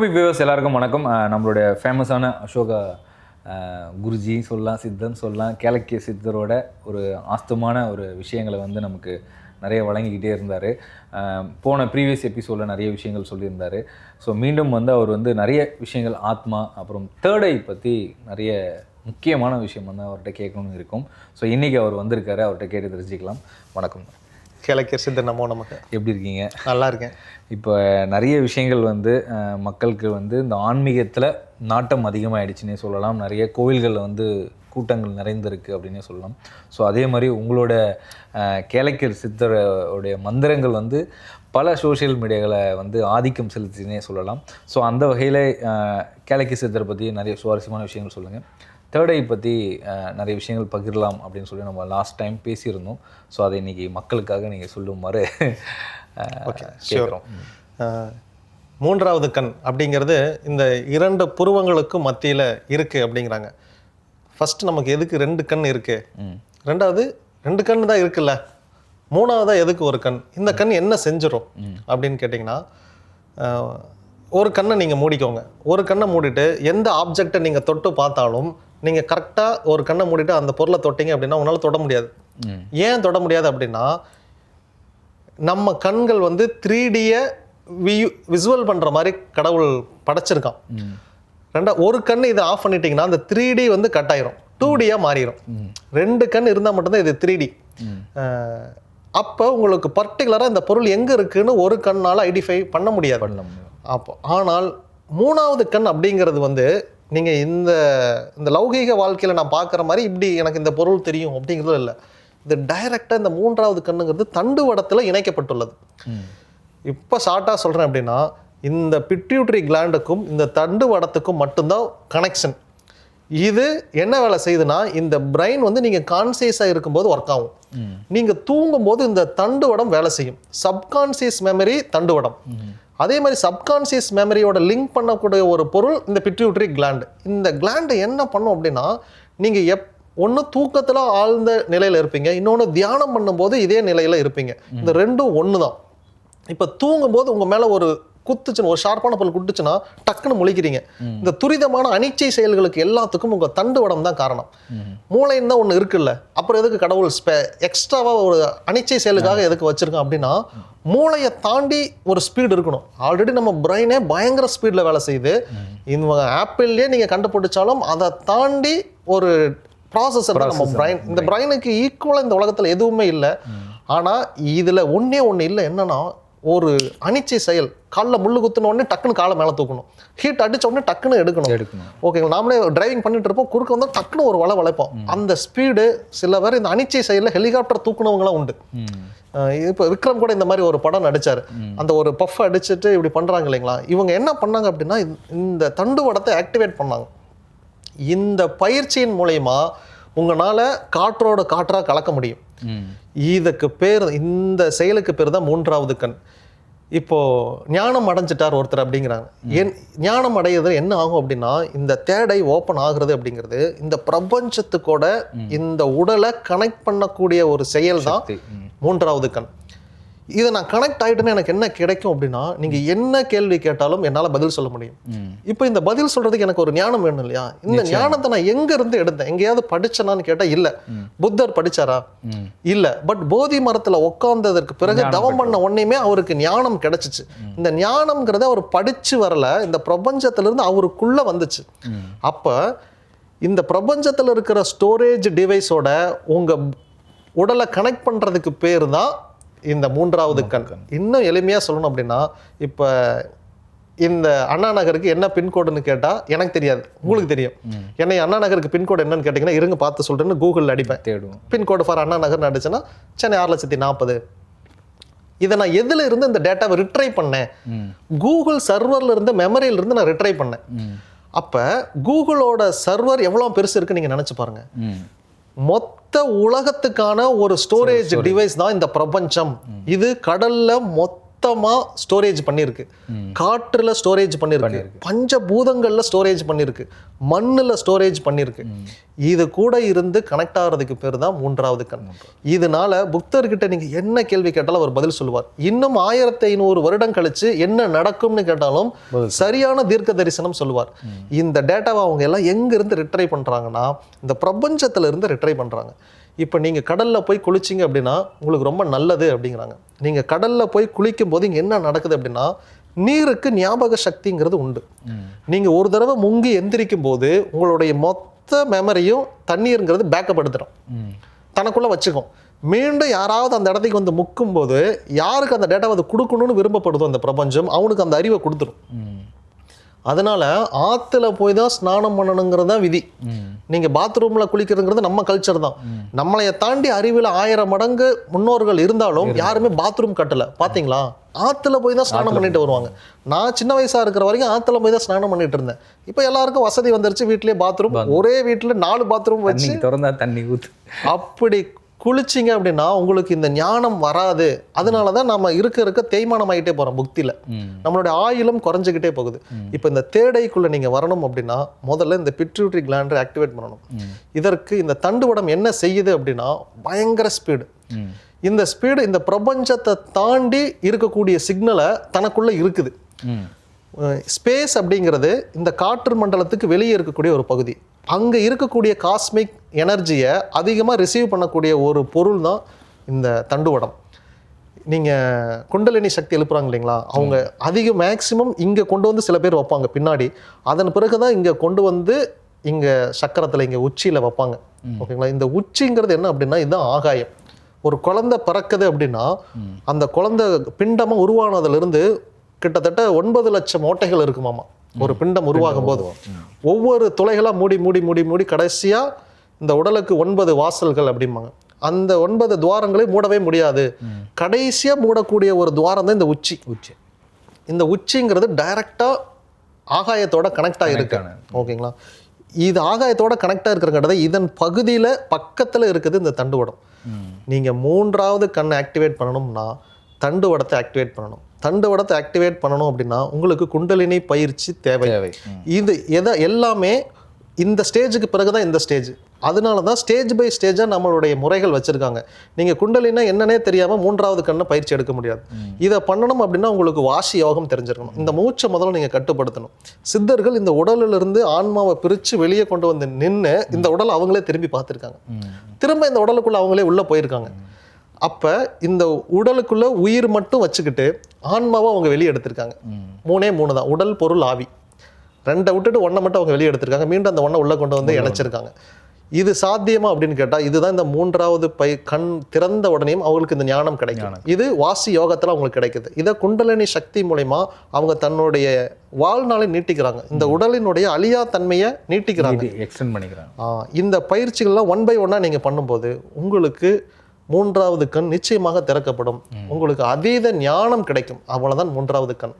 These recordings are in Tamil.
வியூவர்ஸ் எல்லாருக்கும் வணக்கம். நம்மளுடைய ஃபேமஸான அசோகா குருஜி சொல்லலாம் சித்தன் சொல்லலாம் கேலக்கிய சித்தரோட ஒரு ஆஸ்தமான ஒரு விஷயங்களை வந்து நமக்கு நிறைய வழங்கிக்கிட்டே இருந்தார். போன ப்ரீவியஸ் எபிசோடில் நிறைய விஷயங்கள் சொல்லியிருந்தார். ஸோ மீண்டும் வந்து அவர் வந்து நிறைய விஷயங்கள் ஆத்மா அப்புறம் தேர்டை பற்றி நிறைய முக்கியமான விஷயம் வந்து அவர்கிட்ட கேட்கணும்னு இருக்கும். ஸோ இன்றைக்கி அவர் வந்திருக்காரு அவர்கிட்ட கேட்டு தெரிஞ்சுக்கலாம். வணக்கம். கிழக்கிய சித்தர் நமோ நமக்கு எப்படி இருக்கீங்க? நல்லா இருக்கேன் இப்போ நிறைய விஷயங்கள் வந்து மக்களுக்கு வந்து இந்த ஆன்மீகத்தில் நாட்டம் அதிகமாகிடுச்சுன்னே சொல்லலாம். நிறைய கோவில்களில் வந்து கூட்டங்கள் நிறைந்திருக்கு அப்படின்னே சொல்லலாம். ஸோ அதே மாதிரி உங்களோட கேளக்கர் சித்தருடைய மந்திரங்கள் வந்து பல சோஷியல் மீடியாவில் வந்து ஆதிக்கம் செலுத்தினே சொல்லலாம். ஸோ அந்த வகையில் கேளக்கி சித்தரை பற்றி நிறைய சுவாரஸ்யமான விஷயங்கள் சொல்லுங்கள் தேர்ட் ஐ பற்றி நிறைய விஷயங்கள் பகிரலாம் அப்படின்னு சொல்லி நம்ம லாஸ்ட் டைம் பேசியிருந்தோம். ஸோ அதை இன்னைக்கு மக்களுக்காக நீங்கள் சொல்லுமாறு கேட்குறோம். மூன்றாவது கண் அப்படிங்கிறது இந்த இரண்டு புருவங்களுக்கும் மத்தியில் இருக்குது அப்படிங்கிறாங்க. ஃபர்ஸ்ட் நமக்கு எதுக்கு ரெண்டு கண் இருக்கு? ம். ரெண்டாவது ரெண்டு கண் தான் இருக்குல்ல. மூணாவதா எதுக்கு ஒரு கண்? இந்த கண் என்ன செஞ்சிடும் அப்படின்னு கேட்டிங்கன்னா ஒரு கண்ணை நீங்கள் மூடிக்கோங்க. ஒரு கண்ணை மூடிட்டு எந்த ஆப்ஜெக்டை நீங்கள் தொட்டு பார்த்தாலும் நீங்கள் கரெக்டாக ஒரு கண்ணை மூடிட்டு அந்த பொருளை தொட்டீங்க அப்படின்னா உங்களால் தொட முடியாது. ஏன் தொட முடியாது அப்படின்னா நம்ம கண்கள் வந்து த்ரீ டியை விசுவல் பண்ணுற மாதிரி கடவுள் படைச்சிருக்கான். ரெண்டா ஒரு கண் இதை ஆஃப் பண்ணிட்டீங்கன்னா அந்த த்ரீ டி வந்து கட் ஆயிரும். டூ டியாக மாறிடும் ரெண்டு கண் இருந்தால் மட்டும்தான் இது த்ரீ டி அப்போ உங்களுக்கு பர்டிகுலராக இந்த பொருள் எங்கே இருக்குன்னு ஒரு கண்ணால் ஐடென்டிஃபை பண்ண முடியாது. அப்போ ஆனால் மூணாவது கண் அப்படிங்கிறது வந்து நீங்கள் இந்த இந்த லௌகீக வாழ்க்கையில் நான் பார்க்குற மாதிரி இப்படி எனக்கு இந்த பொருள் தெரியும் அப்படிங்கிறது இல்லை. இது டைரெக்டாக இந்த மூன்றாவது கண்ணுங்கிறது தண்டுவடத்தில் இணைக்கப்பட்டுள்ளது. ம். இப்போ ஷார்ட்டாக சொல்கிறேன் அப்படின்னா இந்த பிட்யூட்ரி கிளாண்டுக்கும் இந்த தண்டுவடத்துக்கும் மட்டும்தான் கனெக்ஷன் இது என்ன வேலை செய்யுதுன்னா இந்த பிரெயின் வந்து நீங்கள் கான்சியஸாக இருக்கும்போது ஒர்க் ஆகும். நீங்கள் தூங்கும்போது இந்த தண்டுவடம் வேலை செய்யும். சப்கான்சியஸ் மெமரி தண்டுவடம் அதே மாதிரி சப்கான்சியஸ் மெமரியோட லிங்க் பண்ணக்கூடிய ஒரு பொருள் இந்த பிட்யூட்ரி கிளாண்டு இந்த கிளாண்டு என்ன பண்ணும் அப்படின்னா நீங்கள் எப் ஒன்று தூக்கத்தில் ஆழ்ந்த நிலையில் இருப்பீங்க இன்னொன்று தியானம் பண்ணும்போது இதே நிலையில் இருப்பீங்க. இந்த ரெண்டும் ஒன்று தான் இப்போ தூங்கும்போது உங்கள் மேலே ஒரு குத்துச்சுன்னு ஒரு ஷார்ப்பான பொருள் குட்டுச்சுன்னா டக்குன்னு முழிக்கிறீங்க. இந்த துரிதமான அனிச்சை செயல்களுக்கு எல்லாத்துக்கும் உங்கள் தண்டுவடம் தான் காரணம். மூளைன்னு தான் ஒன்று இருக்குல்ல. அப்புறம் எதுக்கு கடவுள் ஸ்பெ எக்ஸ்ட்ராவாக ஒரு அனிச்சை செயலுக்காக எதுக்கு வச்சிருக்கோம் அப்படின்னா மூளையை தாண்டி ஒரு ஸ்பீடு இருக்கணும். ஆல்ரெடி நம்ம பிரெயினே பயங்கர ஸ்பீடில் வேலை செய்யுது. இந்த ஆப்பிள்லேயே நீங்கள் கண்டுபிடிச்சாலும் அதை தாண்டி ஒரு ப்ராசஸர் நம்ம பிரைன் இந்த பிரைனுக்கு ஈக்குவலாக இந்த உலகத்தில் எதுவுமே இல்லை. ஆனால் இதில் ஒன்றே ஒன்று இல்லை என்னன்னா ஒரு அனிச்சை செயல் காலில் முள்ளு குத்துன உடனே டக்குன்னு காலை மேலே தூக்கணும். ஹீட் அடிச்ச உடனே டக்குன்னு எடுக்கணும். எடுக்கணும். ஓகேங்களா நாமளே டிரைவிங் பண்ணிட்டு இருப்போம். குறுக்க வந்து டக்குன்னு ஒரு வலை வளைப்போம். அந்த ஸ்பீடு சில பேர் இந்த அனிச்சை செயலில் ஹெலிகாப்டர் தூக்குனவங்களாம் உண்டு. இப்போ விக்ரம் கூட இந்த மாதிரி ஒரு படம் நடிச்சாரு. அந்த ஒரு பஃப் அடிச்சுட்டு இப்படி பண்றாங்க இல்லைங்களா? இவங்க என்ன பண்ணாங்க அப்படின்னா இந்த- தண்டுவடத்தை ஆக்டிவேட் பண்ணாங்க. இந்த பயிற்சியின் மூலயமா உங்களால காற்றோட காற்றா கலக்க முடியும். இதுக்கு பேர் இந்த செயலுக்கு பேர் தான் மூன்றாவது கண். இப்போ ஞானம் அடைஞ்சிட்டார் ஒருத்தர் அப்படிங்கிறாங்க. ஏன் ஞானம் அடையிறது என்ன ஆகும் அப்படின்னா இந்த தேடை ஓப்பன் ஆகுறது அப்படிங்கிறது இந்த பிரபஞ்சத்துக்கூட இந்த உடலை கனெக்ட் பண்ணக்கூடிய ஒரு செயல் தான் மூன்றாவது கண். இதை நான் கனெக்ட் ஆகிட்டேன்னு எனக்கு என்ன கிடைக்கும் அப்படின்னா நீங்க என்ன கேள்வி கேட்டாலும் என்னால பதில் சொல்ல முடியும். இப்போ இந்த பதில் சொல்றதுக்கு எனக்கு ஒரு ஞானம் வேணும் இல்லையா? இந்த ஞானத்தை நான் எங்க இருந்து எடுத்தேன்? எங்கேயாவது படிச்சேனான்னு கேட்டா இல்ல. புத்தர் படிச்சாரா? ம். இல்ல. பட் போதி மரத்துல உட்கார்ந்ததற்கு பிறகு தவம் பண்ண உடனேயுமே அவருக்கு ஞானம் கிடைச்சிச்சு. இந்த ஞானம்ங்கிறத அவர் படிச்சு வரல. இந்த பிரபஞ்சத்துல இருந்து அவருக்குள்ள வந்துச்சு. அப்ப இந்த பிரபஞ்சத்துல இருக்கிற ஸ்டோரேஜ் டிவைஸோட உங்க உடலை கனெக்ட் பண்றதுக்கு பேர் தான் இந்த மூன்றாவது கண். இன்னும் எளிமையா சொல்லணும் அப்படின்னா இப்ப இந்த அண்ணா நகருக்கு என்ன பின்கோடுன்னு கேட்டா எனக்கு தெரியாது. உங்களுக்கு தெரியும். என்னை அண்ணா நகருக்கு பின்கோடு என்னன்னு கேட்டிங்கன்னா இருங்க பார்த்து சொல்றேன்னு கூகுளில் அடிப்பேன். தேடுவோம். பின்கோடு ஃபார் அண்ணா நகர் அடிச்சேன்னா சென்னை ஆறு லட்சத்தி நாற்பது. இதை நான் எதுல இருந்து இந்த டேட்டாவை ரிட்ரை பண்ணேன்? கூகுள் சர்வர்ல இருந்து மெமரியில இருந்து நான் ரிட்ரை பண்ணேன். அப்ப கூகுளோட சர்வர் எவ்வளவு பெருசு இருக்கு நீங்க நினைச்சு பாருங்க. மொத்த உலகத்துக்கான ஒரு ஸ்டோரேஜ் டிவைஸ் தான் இந்த பிரபஞ்சம். இது கடல்ல மொத்த மொத்தமாக ஸ்டோரேஜ் பண்ணியிருக்கு. காற்றுல ஸ்டோரேஜ் பண்ணியிருக்கு. பஞ்சபூதங்கள்ல ஸ்டோரேஜ் பண்ணியிருக்கு. மண்ணுல ஸ்டோரேஜ் பண்ணியிருக்கு. இது கூட இருந்து கனெக்ட் ஆகிறதுக்கு பேர் தான் மூன்றாவது கண். இதனால புக்தர்கிட்ட நீங்க என்ன கேள்வி கேட்டாலும் அவர் பதில் சொல்லுவார். இன்னும் ஆயிரத்தி ஐநூறு வருடம் கழிச்சு என்ன நடக்கும்னு கேட்டாலும் சரியான தீர்க்க தரிசனம் சொல்லுவார். இந்த டேட்டாவை அவங்க எல்லாம் எங்க இருந்து ரிட்ரை பண்றாங்கன்னா இந்த பிரபஞ்சத்துல இருந்து ரிட்ரை பண்றாங்க. இப்போ நீங்கள் கடலில் போய் குளிச்சிங்க அப்படின்னா உங்களுக்கு ரொம்ப நல்லது அப்படிங்கிறாங்க. நீங்கள் கடலில் போய் குளிக்கும் போது இங்கே என்ன நடக்குது அப்படின்னா நீருக்கு ஞாபக சக்திங்கிறது உண்டு. நீங்கள் ஒரு தடவை முங்கி எந்திரிக்கும் போது உங்களுடைய மொத்த மெமரியும் தண்ணீருங்கிறது பேக்கப்படுத்துகிறோம் தனக்குள்ளே வச்சுக்கும். மீண்டும் யாராவது அந்த இடத்துக்கு வந்து முக்கும் போது யாருக்கு அந்த டேட்டாவை அது கொடுக்கணும்னு விரும்பப்படுதோ அந்த பிரபஞ்சம் அவனுக்கு அந்த அறிவை கொடுத்துரும். அதனால ஆத்துல போய் தான் ஸ்நானம் பண்ணணுங்கிறது தான் விதி. ம். நீங்க பாத்ரூம்ல குளிக்கிறதுங்கிறது நம்ம கல்ச்சர் தான். நம்மளைய தாண்டி அறிவில் ஆயிரம் மடங்கு முன்னோர்கள் இருந்தாலும் யாருமே பாத்ரூம் கட்டல. பாத்தீங்களா? ஆத்துல போய் தான் ஸ்நானம் பண்ணிட்டு வருவாங்க. நான் சின்ன வயசா இருக்கிற வரைக்கும் ஆத்துல போய் தான் ஸ்நானம் பண்ணிட்டு இருந்தேன். இப்போ எல்லாருக்கும் வசதி வந்துருச்சு. வீட்லயே பாத்ரூம் ஒரே வீட்டுல நாலு பாத்ரூம் வச்சு திறந்தா தண்ணி ஊத்து. அப்படி குளிச்சிங்க அப்படின்னா உங்களுக்கு இந்த ஞானம் வராது. அதனால தான் நம்ம இருக்க இருக்க தேய்மானம் ஆகிட்டே போகிறோம் புக்தியில் நம்மளுடைய ஆயுளும் குறைஞ்சிக்கிட்டே போகுது. இப்போ இந்த தேடைக்குள்ள நீங்க வரணும் அப்படின்னா முதல்ல இந்த பிட்ரூட்ரி கிளாண்டை ஆக்டிவேட் பண்ணணும். இதற்கு இந்த தண்டுவடம் என்ன செய்யுது அப்படின்னா பயங்கர ஸ்பீடு இந்த ஸ்பீடு இந்த பிரபஞ்சத்தை தாண்டி இருக்கக்கூடிய சிக்னலை தனக்குள்ள இருக்குது. ஸ்பேஸ் அப்படிங்கிறது இந்த காற்று மண்டலத்துக்கு வெளியே இருக்கக்கூடிய ஒரு பகுதி. அங்கே இருக்கக்கூடிய காஸ்மிக் எனர்ஜியை அதிகமாக ரிசீவ் பண்ணக்கூடிய ஒரு பொருள் தான் இந்த தண்டுவடம். நீங்கள் குண்டலினி சக்தி எழுப்புறாங்க இல்லைங்களா? அவங்க அதிக மேக்ஸிமம் இங்கே கொண்டு வந்து சில பேர் வைப்பாங்க பின்னாடி. அதன் பிறகு தான் இங்கே கொண்டு வந்து இங்கே சக்கரத்தில் இங்கே உச்சியில் வைப்பாங்க. ஓகேங்களா? இந்த உச்சிங்கிறது என்ன அப்படின்னா இதுதான் ஆகாயம். ஒரு குழந்தை பிறக்குது அப்படின்னா அந்த குழந்தை பிண்டமாக உருவானதுலேருந்து கிட்டத்தட்ட ஒன்பது லட்சம் ஓட்டைகள் இருக்குமாமா. ஒரு பிண்டம் உருவாகும். போது ஒவ்வொரு துளைகளாக மூடி மூடி மூடி மூடி கடைசியாக இந்த உடலுக்கு ஒன்பது வாசல்கள் அப்படிம்பாங்க. அந்த ஒன்பது துவாரங்களை மூடவே முடியாது. கடைசியாக மூடக்கூடிய ஒரு துவாரம் தான் இந்த உச்சி. உச்சி. இந்த உச்சிங்கிறது டைரக்டா ஆகாயத்தோட கனெக்ட் ஆகிருக்கு ஆன. ஓகேங்களா? இது ஆகாயத்தோட கனெக்ட் இருக்கிறங்கிறத இதன் பகுதியில் பக்கத்தில் இருக்குது இந்த தண்டுவடம் நீங்கள் மூன்றாவது கண்ணை ஆக்டிவேட் பண்ணணும்னா தண்டுவடத்தை ஆக்டிவேட் பண்ணணும். தண்டுவடத்தை ஆக்டிவேட் பண்ணணும் அப்படின்னா உங்களுக்கு குண்டலினி பயிற்சி தேவை. இது எதை எல்லாமே இந்த ஸ்டேஜுக்கு பிறகு தான் இந்த ஸ்டேஜ் அதனால தான் ஸ்டேஜ் பை ஸ்டேஜாக நம்மளுடைய முறைகள் வச்சுருக்காங்க. நீங்கள் குண்டலினா என்னன்னே தெரியாமல் மூன்றாவது கண்ணை பயிற்சி எடுக்க முடியாது. இதை பண்ணணும் அப்படின்னா உங்களுக்கு வாசி யோகம் தெரிஞ்சிருக்கணும். இந்த மூச்சை முதல்ல நீங்கள் கட்டுப்படுத்தணும். சித்தர்கள் இந்த உடலிலிருந்து ஆன்மாவை பிரித்து வெளியே கொண்டு வந்து நின்று இந்த உடலை அவங்களே திரும்பி பார்த்துருக்காங்க. திரும்ப இந்த உடலுக்குள்ள அவங்களே உள்ளே போயிருக்காங்க. அப்போ இந்த உடலுக்குள்ள உயிர் மட்டும் வச்சுக்கிட்டு ஆன்மாவை அவங்க வெளியே எடுத்திருக்காங்க. மூணே மூணு தான். உடல் பொருள் ஆவி. ரெண்டை விட்டுட்டு ஒன்றை மட்டும் அவங்க வெளியே எடுத்திருக்காங்க. மீண்டும் அந்த ஒன்றை உள்ளே கொண்டு வந்து இணைச்சிருக்காங்க. இது சாத்தியமா அப்படின்னு கேட்டால் இதுதான் இந்த மூன்றாவது பை கண் திறந்த உடனேயும் அவங்களுக்கு இந்த ஞானம் கிடைக்கும். இது வாசி யோகத்தில் அவங்களுக்கு கிடைக்குது. இதை குண்டலினி சக்தி மூலயமா அவங்க தன்னுடைய வாழ்நாளை நீட்டிக்கிறாங்க. இந்த உடலினுடைய அழியா தன்மையை நீட்டிக்கிறாங்க. எக்ஸ்டெண்ட் பண்ணிக்கிறாங்க. இந்த பயிற்சிகள்லாம் ஒன் பை ஒன்னாக நீங்கள் பண்ணும்போது உங்களுக்கு மூன்றாவது கண் நிச்சயமாக திறக்கப்படும். உங்களுக்கு அதீத ஞானம் கிடைக்கும். அவ்வளவுதான் மூன்றாவது கண்.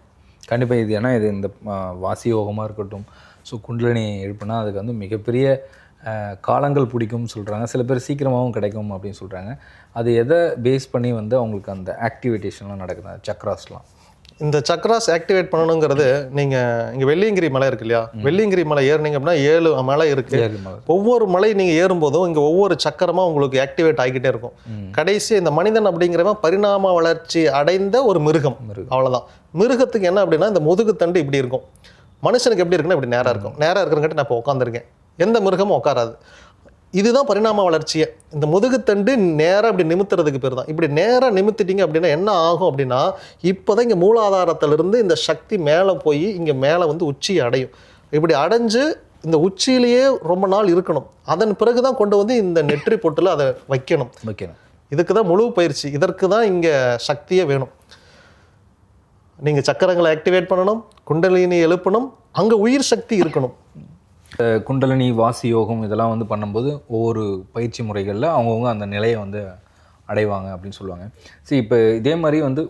கண்டிப்பாக இது ஏன்னா இது இந்த வாசி யோகமாக இருக்கட்டும். ஸோ குண்டலினி எழுப்புனா அதுக்கு வந்து மிகப்பெரிய காலங்கள் பிடிக்கும்னு சொல்கிறாங்க சில பேர் சீக்கிரமாகவும் கிடைக்கும் அப்படின்னு சொல்கிறாங்க அது எதை பேஸ் பண்ணி வந்து அவங்களுக்கு அந்த ஆக்டிவிட்டேஷன்லாம் நடக்குது சக்ராஸ்லாம்? இந்த சக்ராஸ் ஆக்டிவேட் பண்ணணுங்கிறது நீங்கள் இங்கே வெள்ளியங்கிரி மலை இருக்கு இல்லையா? வெள்ளியங்கிரி மலை ஏறுனீங்க அப்படின்னா ஏழு மலை இருக்கு. ஒவ்வொரு மலை நீங்கள் ஏறும்போதும் இங்கே ஒவ்வொரு சக்கரமா உங்களுக்கு ஆக்டிவேட் ஆகிக்கிட்டே இருக்கும். கடைசி இந்த மனிதன் அப்படிங்கிறவன் பரிணாம வளர்ச்சி அடைந்த ஒரு மிருகம். அவ்வளவுதான். மிருகத்துக்கு என்ன அப்படின்னா இந்த முதுகுத்தண்டு இப்படி இருக்கும். மனுஷனுக்கு எப்படி இருக்குன்னா இப்படி நேரா இருக்கும். நேரா இருக்கிறங்காட்டி நான் இப்போ உட்காந்துருக்கேன் எந்த மிருகமும் உட்காராது. இதுதான் பரிணாம வளர்ச்சியே. இந்த முதுகுத்தண்டு நேரா இப்படி நிமித்துறதுக்கு பேர் தான். இப்படி நேரா நிமித்திட்டீங்க அப்படின்னா என்ன ஆகும் அப்படின்னா இப்போதான் இங்கே மூலாதாரத்திலிருந்து இந்த சக்தி மேலே போய் இங்கே மேலே வந்து உச்சியை அடையும். இப்படி அடைஞ்சு இந்த உச்சியிலேயே ரொம்ப நாள் இருக்கணும். அதன் பிறகு தான் கொண்டு வந்து இந்த நெற்றி பொட்டில் அதை வைக்கணும். வைக்கணும். இதுக்கு தான் முழு பயிற்சி. இதற்கு தான் இங்கே சக்தியே வேணும். நீங்கள் சக்கரங்களை ஆக்டிவேட் பண்ணணும் குண்டலினி எழுப்பணும் அங்கே உயிர் சக்தி இருக்கணும். குண்டலினி வாசி யோகம் இதெல்லாம் வந்து பண்ணும்போது ஒவ்வொரு பயிற்சி முறைகளில் அவங்கவுங்க அந்த நிலையை வந்து அடைவாங்க அப்படின்னு சொல்லுவாங்க. சரி இப்போ இதே மாதிரி வந்து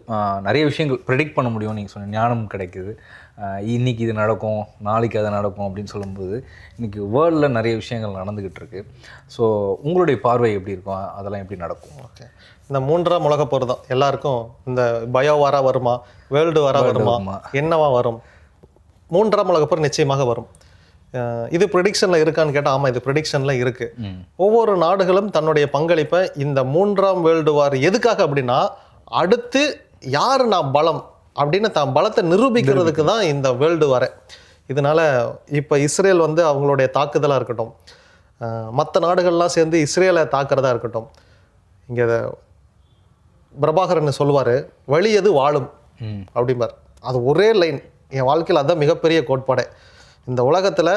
நிறைய விஷயங்கள் ப்ரெடிக்ட் பண்ண முடியும். நீங்கள் சொன்ன ஞானம் கிடைக்குது. ஆ, இன்னைக்கு இது நடக்கும் நாளைக்கு அது நடக்கும் அப்படின்னு சொல்லும்போது இன்னைக்கு வேர்ல்டில் நிறைய விஷயங்கள் நடந்துக்கிட்டு இருக்கு. ஸோ உங்களுடைய பார்வை எப்படி இருக்கும்? அதெல்லாம் எப்படி நடக்கும்? ஓகே. இந்த மூன்றாம் உலகப் போர் தான். எல்லாருக்கும் இந்த பயோ வாரா வருமா? வேர்ல்டு வாரா வருமா? என்னவா வரும்? மூன்றாம் உலகப் போர் நிச்சயமாக வரும். இது ப்ரிடிக்ஷனில் இருக்கான்னு கேட்டால் ஆமாம் இது ப்ரிடிக்ஷனில் இருக்குது ஒவ்வொரு நாடுகளும் தன்னுடைய பங்களிப்பை இந்த மூன்றாம் வேர்ல்டு வார் எதுக்காக அப்படின்னா அடுத்து யார் நான் பலம் அப்படின்னு தான் பலத்தை நிரூபிக்கிறதுக்கு தான் இந்த வேர்ல்டு வார. இதனால இப்போ இஸ்ரேல் வந்து அவங்களுடைய தாக்குதலாக இருக்கட்டும் மற்ற நாடுகள்லாம் சேர்ந்து இஸ்ரேலை தாக்குறதா இருக்கட்டும் இங்கே பிரபாகரன் சொல்லுவார் வழி எது வாழும்? அப்படிம்பார். அது ஒரே லைன் என் வாழ்க்கையில் அதுதான் மிகப்பெரிய கோட்பாடே. இந்த உலகத்தில்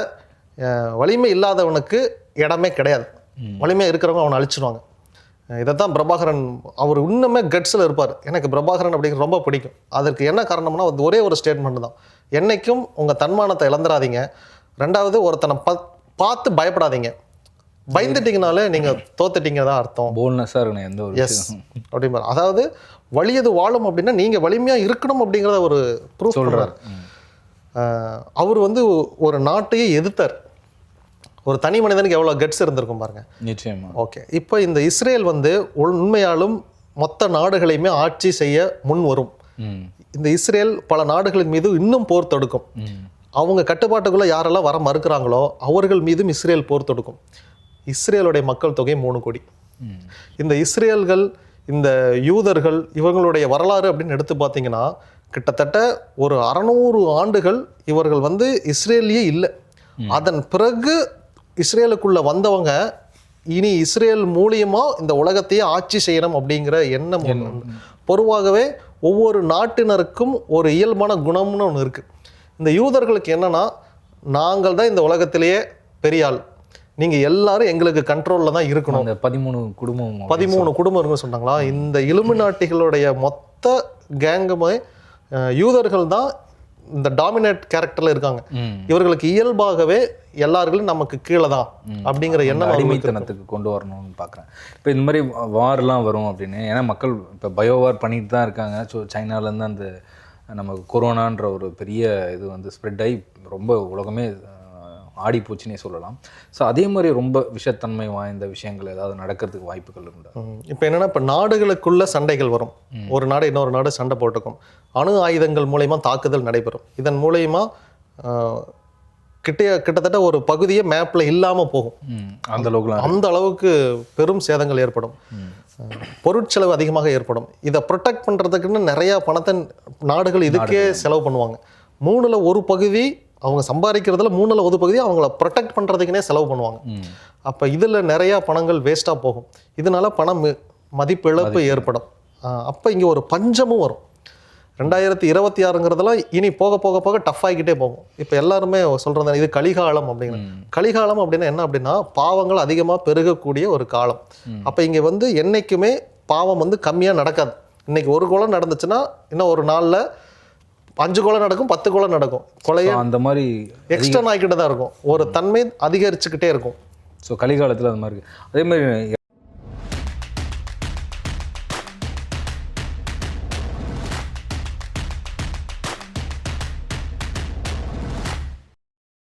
வலிமை இல்லாதவனுக்கு இடமே கிடையாது. வலிமை இருக்கிறவங்க அவனை அழிச்சிடுவாங்க இதை தான் பிரபாகரன் அவர் இன்னுமே கட்ஸில் இருப்பார். எனக்கு பிரபாகரன் அப்படிங்கிறது ரொம்ப பிடிக்கும். அதற்கு என்ன காரணம்னா அது ஒரே ஒரு ஸ்டேட்மெண்ட் தான். என்னைக்கும் உங்கள் தன்மானத்தை இழந்துடாதீங்க ரெண்டாவது ஒருத்தனை ப பார்த்து பயப்படாதீங்க. பயந்துட்டீங்கனாலே நீங்கள் தோத்துட்டீங்க தான் அர்த்தம். போல்னஸாக இருக்கணும் எந்த ஒரு எஸ். அப்படிம்பார். அதாவது வலியது வாழும் அப்படின்னா நீங்கள் வலிமையாக இருக்கணும் அப்படிங்கிறத ஒரு ப்ரூஃப் சொல்கிறார் அவர் வந்து ஒரு நாட்டையே எதிர்த்தார். ஒரு தனி மனிதனுக்கு எவ்வளோ கட்ஸ் இருந்திருக்கும் பாருங்க. நிச்சயமா. ஓகே. இப்போ இந்த இஸ்ரேல் வந்து உண்மையாலும் மொத்த நாடுகளையுமே ஆட்சி செய்ய முன் வரும். இந்த இஸ்ரேல் பல நாடுகளின் மீது இன்னும் போர் தொடுக்கும். அவங்க கட்டுப்பாட்டுக்குள்ளே யாரெல்லாம் வர மறுக்கிறாங்களோ அவர்கள் மீதும் இஸ்ரேல் போர் தொடுக்கும். இஸ்ரேலுடைய மக்கள் தொகை மூணு கோடி. இந்த இஸ்ரேல்கள் இந்த யூதர்கள் இவங்களுடைய வரலாறு அப்படின்னு எடுத்து பார்த்தீங்கன்னா கிட்டத்தட்ட ஒரு அறநூறு ஆண்டுகள் இவர்கள் வந்து இஸ்ரேலியே இல்லை. அதன் பிறகு இஸ்ரேலுக்குள்ள வந்தவங்க இனி இஸ்ரேல் மூலியமா இந்த உலகத்தையே ஆட்சி செய்யணும் அப்படிங்கிற எண்ணம். பொதுவாகவே ஒவ்வொரு நாட்டினருக்கும் ஒரு இயல்பான குணம்னு ஒன்று இருக்கு. இந்த யூதர்களுக்கு என்னன்னா நாங்கள் தான் இந்த உலகத்திலேயே பெரிய ஆள். நீங்க எல்லாரும் எங்களுக்கு கண்ட்ரோல்ல தான் இருக்கணும். அந்த பதிமூணு குடும்பம் பதிமூணு குடும்பம் இருக்குன்னு சொன்னாங்களா? இந்த இலுமினாட்டிகளுடைய மொத்த கேங்குமே யூதர்கள் தான் இந்த டாமினேட் கேரக்டர்ல இருக்காங்க. இவர்களுக்கு இயல்பாகவே எல்லார்களும் நமக்கு கீழே தான் அப்படிங்கிற எண்ணம். அடிமைத்தனத்துக்கு கொண்டு வரணும்னு பார்க்குறேன். இப்போ இந்த மாதிரி வார்லாம் வரும் அப்படின்னு. ஏன்னா மக்கள் இப்போ பயோவார் பண்ணிட்டு தான் இருக்காங்க. ஸோ சைனாலேருந்து அந்த நம்ம கொரோனான்ற ஒரு பெரிய இது வந்து ஸ்ப்ரெட் ஆகி ரொம்ப உலகமே ஆடி போச்சுன்னே சொல்லலாம். ஸோ அதே மாதிரி ரொம்ப விஷத்தன்மை வாய்ந்த விஷயங்கள் ஏதாவது நடக்கிறதுக்கு வாய்ப்புகள் உண்டா. இப்போ என்னன்னா இப்போ நாடுகளுக்குள்ள சண்டைகள் வரும். ஒரு நாடு இன்னொரு நாடு சண்டை போட்டுக்கும். அணு ஆயுதங்கள் மூலயமா தாக்குதல் நடைபெறும். இதன் மூலயமா கிட்ட கிட்டத்தட்ட ஒரு பகுதியே மேப்ல இல்லாம போகும். அந்த அளவுக்குலாம் அந்த அளவுக்கு பெரும் சேதங்கள் ஏற்படும். பொருட்செலவு அதிகமாக ஏற்படும். இதை ப்ரொடெக்ட் பண்ணுறதுக்குன்னு நிறையா பணத்தை நாடுகள் இதுக்கே செலவு பண்ணுவாங்க. மூணுல ஒரு பகுதி அவங்க சம்பாதிக்கிறதுல மூணுல ஒரு பகுதி அவங்கள ப்ரொடெக்ட் பண்ணுறதுக்குனே செலவு பண்ணுவாங்க. அப்போ இதில் நிறையா பணங்கள் வேஸ்ட்டாக போகும். இதனால பணம் மதிப்பிழப்பு ஏற்படும். அப்போ இங்கே ஒரு பஞ்சமும் வரும். ரெண்டாயிரத்தி இருபத்தி ஆறுங்கிறதெல்லாம் இனி போக போக போக டஃப் ஆகிக்கிட்டே போகும். இப்போ எல்லாருமே சொல்கிறது இது கலிகாலம் அப்படிங்கிற. கலிகாலம் அப்படின்னா என்ன அப்படின்னா பாவங்கள் அதிகமாக பெருகக்கூடிய ஒரு காலம். அப்போ இங்கே வந்து என்னைக்குமே பாவம் வந்து கம்மியாக நடக்காது. இன்னைக்கு ஒரு குலம் நடந்துச்சுன்னா இன்னும் ஒரு நாளில் அஞ்சு குலம் நடக்கும் பத்து குலம் நடக்கும். கொலையே அந்த மாதிரி எக்ஸ்டர்ன் ஆகிக்கிட்டு தான் இருக்கும். ஒரு தன்மை அதிகரிச்சுக்கிட்டே இருக்கும். ஸோ கலிகாலத்தில் அந்த மாதிரி அதே மாதிரி